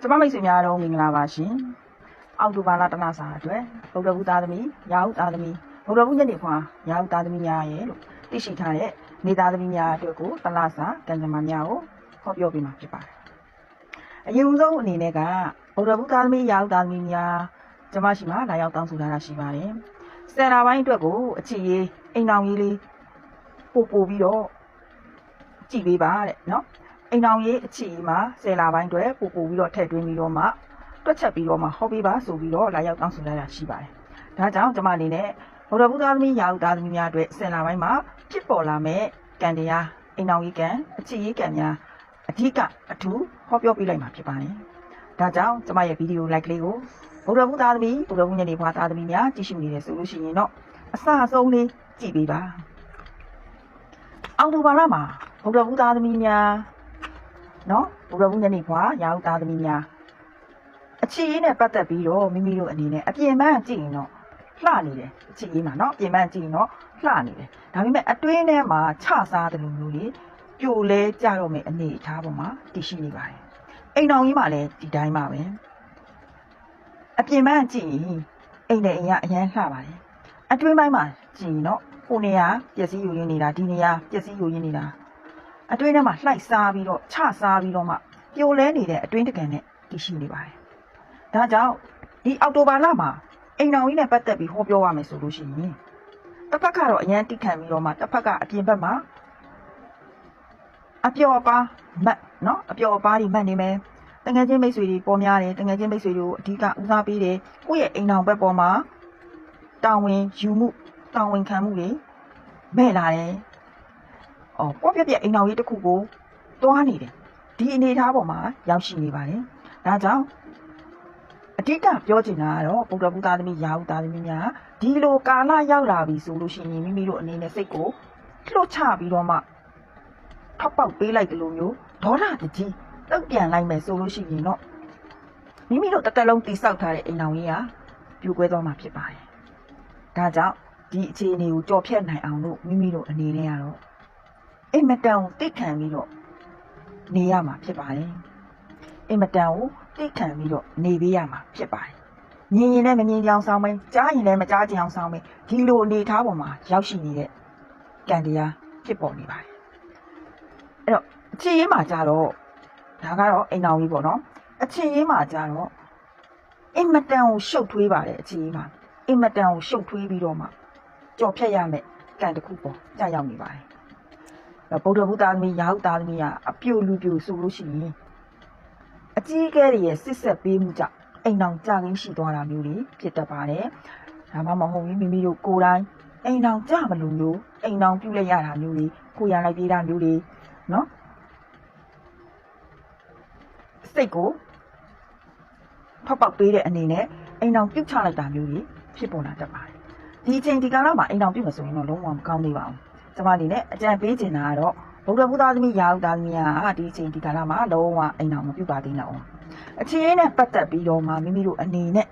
ကျမမိတ်ဆွေများတော့မင်္ဂလာပါရှင်အောက်တိုဘာလတလစာအတွက်ဗုဒ္ဓဘုသားသမီးရာဟုသားသမီးဗုဒ္ဓဘုညနေခွာရာဟုသားသမီးများရဲ့လို့သိရှိထားတဲ့နေသားသမီးများအတွက်ကိုတလစာကံကြမ္မာများကိုဟောပြောပေးမှာဖြစ်ပါတယ်အရင်ဆုံးအနေနဲ့ကဗုဒ္ဓဘုသားသမီးရာဟုသားသမီးများကျမရှိမှလာရောက်တောင်းဆိုလာတာရှိပါတယ်စင်တာပိုင်းအတွက်ကိုအချစ်ရေးအိမ်အောင်ရေးလေးပို့ပို့ပြီးတော့ကြည့်ပေးပါတဲ့နော် အိမ်အောင်ရေးအချီမှာဆယ်လာပိုင်းအတွက်ပို့ပို့ပြီးတော့ထည့်သွင်းပြီးတော့မှတွက်ချက်ပြီးတော့မှဟောပေးပါဆိုပြီးတော့လာရောက်တောင်းဆိုလာတာရှိပါတယ်။ဒါကြောင့်ကျွန်မအနေနဲ့ဘုရားဘုရားသမီးရာဟုသားသမီးများအတွက်ဆယ်လာပိုင်းမှာဖြစ်ပေါ်လာမဲ့ကံတရားအိမ်အောင်ရေးကံအချီရေးကံများအဓိကအထူးဟောပြောပေးလိုက်မှာဖြစ်ပါတယ်။ဒါကြောင့်ကျွန်မရဲ့ဗီဒီယို like လေးကိုဘုရားဘုရားသမီးဘုရားဘုညနေဘွားသားသမီးများကြည့်ရှုနေတယ်ဆိုလို့ရှိရင်တော့အစအဆုံးလေးကြည့်ပေးပါ။အောက်တိုဘာလမှာဘုရားဘုရားသမီးများ နော်ဘုရားဘူးညနေခွာရာဟုသားသမီးများအချီရေးနဲ့ပတ်သက်ပြီးတော့မိမိတို့အနေနဲ့အပြင်ပန်းကြည့်ရင်တော့လှနေတယ်အချီရေးမှာနော်အပြင်ပန်းကြည့်ရင်တော့လှနေတယ်ဒါပေမဲ့အတွင်းထဲမှာခြစားတယ်လို့မျိုးလေပြိုလဲကြတော့မယ်အနေအထားပေါ်မှာတည်ရှိနေပါတယ်အိမ်တော်ကြီးမှာလည်းဒီတိုင်းပါပဲအပြင်ပန်းကြည့်ရင်အိမ်နဲ့အိမ်ကအရန်လှပါတယ်အတွင်းပိုင်းမှာကြည့်ရင်တော့ဟိုနေရာပျက်စီးယူရင်းနေတာဒီနေရာပျက်စီးယူရင်းနေတာ အတွင်းထဲမှာလှိုက်စားပြီးတော့ချစားပြီးတော့မှပြိုလဲနေတဲ့အတွင်းတကန်နဲ့တည်ရှိနေပါတယ်။ဒါကြောင့်ဒီအောက်တိုဘာလမှာအိမ်တော်ကြီးနဲ့ပတ်သက်ပြီးဟောပြောရမယ်ဆိုလို့ရှိရင်တစ်ဖက်ကတော့အရန်တိခံပြီးတော့မှတစ်ဖက်ကအပြင်ဘက်မှာအပျော်ပါမတ်နော်အပျော်ပါတွေမှတ်နေမယ်။တငယ်ချင်းမိတ်ဆွေတွေပေါ်များတယ်တငယ်ချင်းမိတ်ဆွေတွေကိုအဓိကဦးစားပေးတယ်။ကိုယ့်ရဲ့အိမ်တော်ဘက်ပေါ်မှာတာဝန်ယူမှုတာဝန်ခံမှုတွေမဲ့လာတယ်။ အော်ပေါ့ပြက်ပြက်အိမ်တော်ကြီးတစ်ခုကိုတွားနေတယ်ဒီအနေအထားပေါ်မှာရောက်ရှိနေပါတယ်ဒါကြောင့်အဓိကပြောချင်တာကတော့ဗုဒ္ဓဘုရားသမီးရာဟုသားသမီးများဒီလိုကာလရောက်လာပြီဆိုလို့ရှိရင်မိမိတို့အနေနဲ့စိတ်ကိုလှုပ်ချပြီးတော့မှထောက်ပေါက်ပေးလိုက်တယ်လို့မျိုးဒေါသတကြီးတုတ်ပြန်လိုက်မယ်ဆိုလို့ရှိရင်တော့မိမိတို့တစ်သက်လုံးတိဆောက်ထားတဲ့အိမ်တော်ကြီးဟာပြိုကွဲသွားမှာဖြစ်ပါတယ်ဒါကြောင့်ဒီအခြေအနေကိုကြော်ဖြတ်နိုင်အောင်လို့မိမိတို့အနေနဲ့ကတော့ အိမ်မတန်ကိုတိတ်ခံပြီးတော့နေရမှာဖြစ်ပါတယ်အိမ်မတန်ကိုတိတ်ခံပြီးတော့နေပေးရမှာဖြစ်ပါတယ်မြင်ရင်လည်းမမြင်ကြအောင်ဆောင်မယ်ကြားရင်လည်းမကြားကြအောင်ဆောင်မယ်ဒီလိုအနေထားပေါ်မှာရောက်ရှိနေတဲ့ကံတရားဖြစ်ပေါ်နေပါတယ်အဲ့တော့အခြေရေးမှာကြတော့ဒါကတော့အိမ်တော်ကြီးပေါ့နော်အခြေရေးမှာကြတော့အိမ်မတန်ကိုရှုပ်ထွေးပါတယ်အခြေရေးမှာအိမ်မတန်ကိုရှုပ်ထွေးပြီးတော့မှကြော်ဖြတ်ရမယ်ကံတစ်ခုပေါ်ကြာရောက်နေပါတယ် ဗုဒ္ဓဘုသားသမီးရာဟုသားသမီးကအပြိုလူပြိုဆိုလို့ရှိရင်အကြီးအကဲတွေရဲ့စစ်ဆက်ပေးမှုကြောင့်အိမ်အောင်ကြရင်းရှိသွားတာမျိုးတွေဖြစ်တတ်ပါတယ်။ဒါမှမဟုတ်ရင်မိမိတို့ကိုယ်တိုင်အိမ်အောင်ကြမလို့မျိုးအိမ်အောင်ပြုလိုက်ရတာမျိုးတွေကိုရန်လိုက်ပြေးတာမျိုးတွေနော်စိတ်ကိုဖောက်ပေါက်ပေးတဲ့အနေနဲ့အိမ်အောင်ပြုတ်ချလိုက်တာမျိုးတွေဖြစ်ပေါ်လာတတ်ပါတယ်။ဒီအချိန်ဒီကာလမှာအိမ်အောင်ပြုတ်မဆိုရင်တော့လုံးဝမကောင်းသေးပါဘူး။ ကျမအနေနဲ့အကြံပေးချင်တာကတော့ဗုဒ္ဓဘုရားသမီးရာဟုသားသမီးကဒီအချိန်ဒီကာလမှာလုံးဝအိမ်အောင်မပြုတ်ပါသေးတော့ဘူး။အခြေအနေနဲ့ပတ်သက်ပြီးတော့မှမိမိတို့အနေနဲ့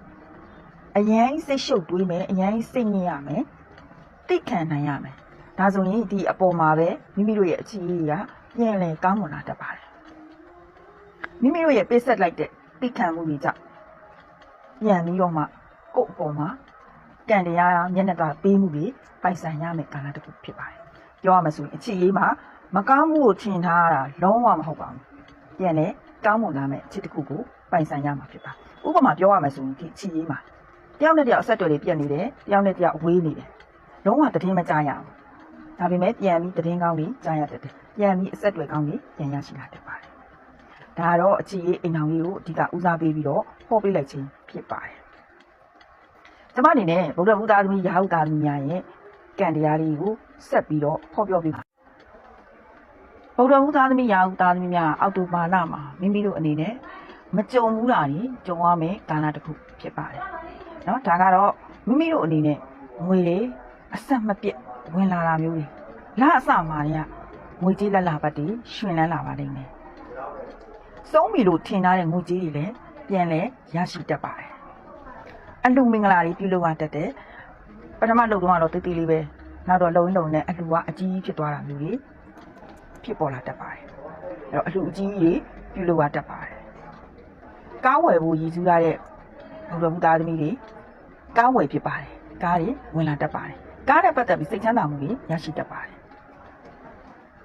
အရင်စိတ်ရှုပ်တွေးမယ်အရင်စိတ်ညစ်ရမယ်။သိခံနိုင်ရမယ်။ဒါဆိုရင်ဒီအပေါ်မှာပဲမိမိတို့ရဲ့အခြေအနေကပြန်လည်ကောင်းမွန်လာတတ်ပါတယ်။မိမိတို့ရဲ့ပေးဆက်လိုက်တဲ့သိခံမှုတွေကြောင့်ပြန်ပြီးတော့မှကိုယ့်အပေါ်မှာကံတရားမျက်နှာသာပေးမှုတွေပိုင်ဆိုင်ရမယ်ကာလတစ်ခုဖြစ်ပါတယ်။ ပြောရမယ်ဆိုရင်အခြေရေးမှာမကောင်းမှုကိုထင်ထားတာလုံးဝမဟုတ်ပါဘူး။ပြန်လေကောင်းမွန်လာမယ့်အခြေတစ်ခုကိုပိုင်ဆိုင်ရမှာဖြစ်ပါ။ဥပမာပြောရမယ်ဆိုရင်ဒီအခြေရေးမှာတယောက်နဲ့တယောက်အဆက်အသွယ်တွေပြတ်နေတယ်။တယောက်နဲ့တယောက်ဝေးနေတယ်။လုံးဝတည်င်းမကြရအောင်။ဒါပေမဲ့ပြန်ပြီးတည်င်းကောင်းပြီးကြားရတတ်တယ်။ပြန်ပြီးအဆက်အသွယ်ကောင်းပြီးပြန်ရရှိလာတတ်ပါတယ်။ဒါကတော့အခြေရေးအိမ်အောင်လေးကိုအဓိကဦးစားပေးပြီးတော့ဟောပေးလိုက်ခြင်းဖြစ်ပါတယ်။ကျမအနေနဲ့ဗုဒ္ဓဘုရားသမီးရာဟုသားသမီးများရဲ့ ကံတရားလေးကိုဆက်ပြီးတော့ဟောပြောပေးပါဗုဒ္ဓဘုရားသမီးရာဟုသားသမီးများအောက်တိုဘာလမှာမိမိတို့အနေနဲ့မကြုံဘူးတာတွေကြုံရမယ်ကာလတစ်ခုဖြစ်ပါတယ်เนาะဒါကတော့မိမိတို့အနေနဲ့ငွေတွေအဆက်မပြတ်ဝင်လာတာမျိုးတွေလအစမှာတွေကငွေကြေးလက်လာပတ်တွေရှင်လန်းလာပါလိမ့်မယ်စုံးပြီလို့ထင်ထားတဲ့ငွေကြေးတွေလည်းပြန်လဲရရှိတတ်ပါတယ်အလူမင်္ဂလာတွေပြုလုပ်ရတတ်တယ်ပ ထမလုပ်တော့ကတော့တိတ်တိတ်လေးပဲနောက်တော့လုံလုံနဲ့အလူကအကြီးကြီးဖြစ်သွားတာမျိုးတွေဖြစ်ပေါ်လာတတ်ပါတယ်အဲ့တော့အလူအကြီးကြီးတွေပြုလုပ်ရတတ်ပါတယ်ကားဝယ်ဖို့ရည်စူးရတဲ့ဘုရားဘုသားသမီးတွေကားဝယ်ဖြစ်ပါတယ်ကားတွေဝင်လာတတ်ပါတယ်ကားနဲ့ပတ်သက်ပြီးစိတ်ချမ်းသာမှုတွေရရှိတတ်ပါတယ်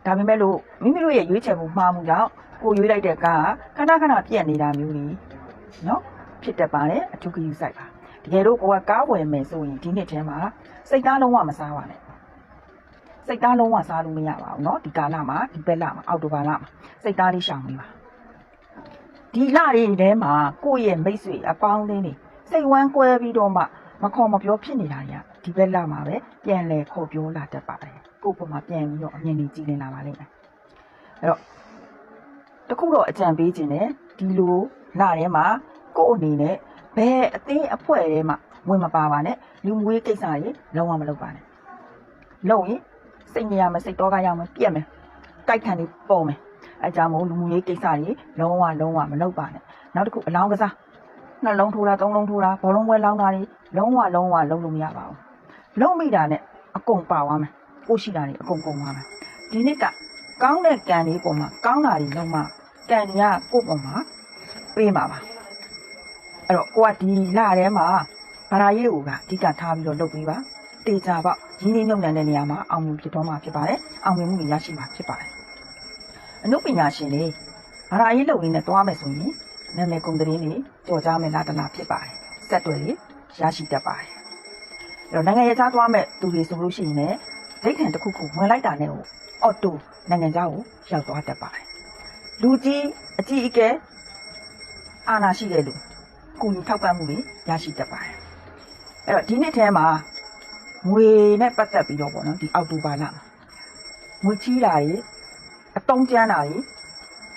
ဒါပေမဲ့လို့မိမိတို့ရဲ့ရွေးချယ်မှုမှားမှုကြောင့်ကိုရွေးလိုက်တဲ့ကားကခဏခဏပြက်နေတာမျိုးတွေနော်ဖြစ်တတ်ပါတယ်အထူးဂရုစိုက်ပါ တကယ်လို့ကိုကကားဝယ်မယ်ဆိုရင်ဒီနှစ်ထဲမှာစိတ်သားလုံးဝမစားပါနဲ့စိတ်သားလုံးဝစားလို့မရပါဘူးเนาะဒီကာလမှာဒီဘက်လမှာအောက်တိုဘာလမှာစိတ်သားလေးရှောင်နေပါဒီလတွေထဲမှာကိုယ့်ရဲ့မိတ်ဆွေအပေါင်းအသင်းတွေစိတ်ဝမ်းကွဲပြီးတော့မှမခေါ်မပြောဖြစ်နေတာတွေကဒီဘက်လမှာပဲပြန်လဲခေါ်ပြောလာတတ်ပါတယ်ကိုယ့်ဘက်မှာပြန်ပြီးတော့အမြင်ကြီးကြည်လင်လာပါလိမ့်မယ်အဲ့တော့တခုတော့အကြံပေးခြင်းနဲ့ဒီလိုလထဲမှာကိုယ့်အနေနဲ့ ဘယ်အသင်းအဖွဲ့ထဲမှာဝင်မပါပါနဲ့လူမွေးကိစ္စတွေလုံးဝမလုပ်ပါနဲ့လုပ်ရင်စိတ်ညရမယ်စိတ်တော့ကရောက်မယ်ပြက်မယ်တိုက်ခံနေပေါ်မယ်အဲကြောင့်မို့လူမှုရေးကိစ္စတွေလုံးဝလုံးဝမလုပ်ပါနဲ့နောက်တစ်ခုအလောင်းကစားနှလုံးထိုးတာသုံးလုံးထိုးတာဘောလုံးပွဲလောင်းတာတွေလုံးဝလုံးဝလုံးလို့မရပါဘူးလုံးမိတာနဲ့အကုန်ပါသွားမယ်ကိုရှိတာတွေအကုန်ကုန်သွားမယ်ဒီနှစ်ကကောင်းတဲ့ကံလေးပုံမှာကောင်းတာတွေလုံးဝကံတွေကကိုယ့်ပုံမှာပေးမှာပါ အဲ့တော့ကိုကဒီလထဲမှာဘာသာရေးကိုကအဓိကထားပြီးတော့လုပ်ပေးပါတေချာပေါ့ရင်းနှီးမြှုပ်နှံတဲ့နေရာမှာအောင်မြင်ဖြစ်တော့မှာဖြစ်ပါတယ်အောင်မြင်မှုတွေရရှိမှာဖြစ်ပါတယ်အနုပညာရှင်တွေဘာသာရေးလုပ်ရင်းနဲ့တွားမယ်ဆိုရင်နာမည်ကုန်သတင်းတွေကြော်ကြားမယ်လားတလားဖြစ်ပါတယ်စက်တွေရရှိတတ်ပါတယ်အဲ့တော့နိုင်ငံရေးသားတွားမဲ့သူတွေဆိုလို့ရှိရင်လည်းဒိတ်ခံတစ်ခုခုဝင်လိုက်တာနဲ့ကိုအော်တိုနိုင်ငံခြားကိုရောက်သွားတတ်ပါတယ်လူကြီးအကြီးအကဲအာဏာရှိတဲ့လူ ကိုယ်ထောက်ပံ့မှုတွေရရှိတတ်ပါတယ်အဲ့တော့ဒီနှစ်ထဲမှာ ငွေနဲ့ပတ်သက်ပြီးတော့ပေါ့နော်ဒီအောက်တိုဘာလမှာငွေချီးတာတွေအတုံးကျန်းတာတွေ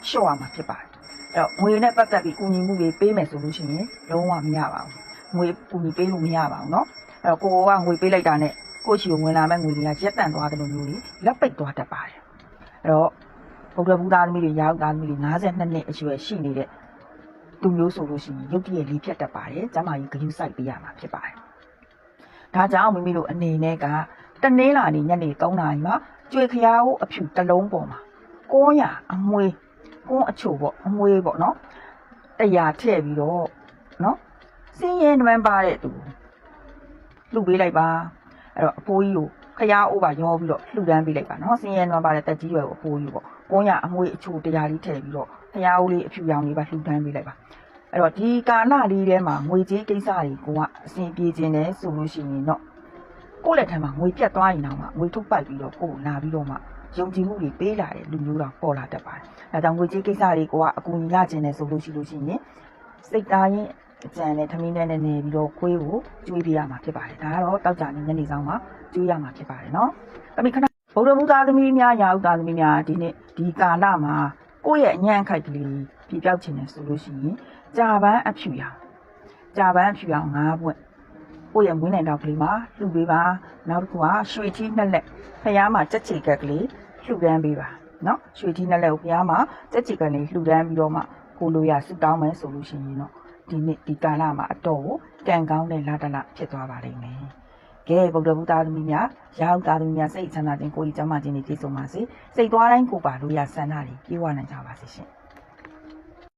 လျှော့ရမှာဖြစ်ပါတယ်အဲ့တော့ငွေနဲ့ပတ်သက်ပြီးကူညီမှုတွေပေးမယ်ဆိုလို့ရှိရင်လုံးဝမရပါဘူးငွေကူညီပေးလို့မရပါဘူးเนาะအဲ့တော့ကိုကငွေပေးလိုက်တာနဲ့ကိုယ့်ချီကိုဝင်လာမဲ့ငွေတွေကရက်တန့်သွားတယ်လို့မျိုးတွေလက်ပိတ်သွားတတ်ပါတယ်အဲ့တော့ဘုရားဘုရားသမီးတွေရောက်သားသမီးတွေ52နှစ်အရွယ်ရှိနေတဲ့ သူမျိုးဆိုလို့ရှိရင်ရုပ်တရက်လေးဖြတ်တတ်ပါတယ်ကျမကြီးဂရုစိုက်ပေးရမှာဖြစ်ပါတယ်ဒါကြောင့်မိမိတို့အနေနဲ့ကတနင်းလာနေညနေ3နာရီမှာကြွေခရားကိုအဖြူတစ်လုံးပေါ်မှာ900အမွေကွန်းအချိုပေါ့အမွေပေါ့နော်100ထည့်ပြီးတော့နော်စင်းရဲနွမ်းပါတဲ့သူလှုပ်ပေးလိုက်ပါအဲ့တော့အဖိုးကြီးကို ခရားအိုးပါရောပြီးတော့လှူဒန်းပေးလိုက်ပါနော်စင်းရဲနွမ်းပါတဲ့တက်ကြီးရွယ်ကိုအဖိုးကြီးပေါ့900အမွေအချို100လေးထည့်ပြီးတော့ခရားအိုးလေးအဖြူရောင်လေးပါလှူဒန်းပေးလိုက်ပါအဲ့တော့ဒီကာလလေးထဲမှာငွေကြေးကိစ္စတွေကိုကအဆင်ပြေခြင်းနဲ့ဆိုလို့ရှိရင်တော့ကိုယ့်လက်ထက်မှာငွေပြတ်သွားရင်တော့မှငွေထုတ်ပိုက်ပြီးတော့ကိုယ်လာပြီးတော့မှယုံကြည်မှုတွေပေးလာတဲ့လူမျိုးတော်ပေါ်လာတတ်ပါတယ်။ဒါကြောင့်ငွေကြေးကိစ္စတွေကအကူအညီရခြင်းနဲ့ဆိုလို့ရှိလို့ရှိရင်စိတ်သားရင် အကြံနဲ့ထမင်းနဲ့နေနေပြီးတော့ခွေးကိုကျွေးပြရမှာဖြစ်ပါတယ်။ဒါကတော့တောက်ကြနေညနေဆောင်မှာကျွေးရမှာဖြစ်ပါတယ်နော်။တမီခဏဗုဒ္ဓဘုရားသမီးများရာဥသားသမီးများဒီနေ့ဒီကာလမှာကိုယ့်ရဲ့အညံ့ခိုက်ကလေးပြပြောက်ခြင်းနဲ့ဆိုလို့ရှိရင်ကြာပန်းအဖြူရောင်ကြာပန်းအဖြူရောင်၅ပွင့်ကိုယ့်ရဲ့မွေးနိုင်တော့ကလေးမှာလှူပေးပါနောက်တစ်ခုကရွှေထီးနှစ်လက်ဖျားမှာကြက်ချီကက်ကလေးလှူဒန်းပေးပါနော်ရွှေထီးနှစ်လက်ကိုဖျားမှာကြက်ချီကက်လေးလှူဒန်းပြီးတော့မှကိုလိုရဆူတောင်းမယ်ဆိုလို့ရှိရင်တော့ ဒီနေ့ဒီကာလမှာအတော်ကိုကံကောင်းတဲ့လာတလဖြစ်သွားပါလိမ့်မယ်ကဲဗုဒ္ဓဘုရားသမီးများရောက်သားသမီးများစိတ်ချမ်းသာခြင်းကိုယ်ကြီးကျမ်းမာခြင်းတွေပြည့်စုံပါစေစိတ်သွားတိုင်းကိုပါလို့ရဆန္ဒတွေပြေဝနိုင်ကြပါစေရှင်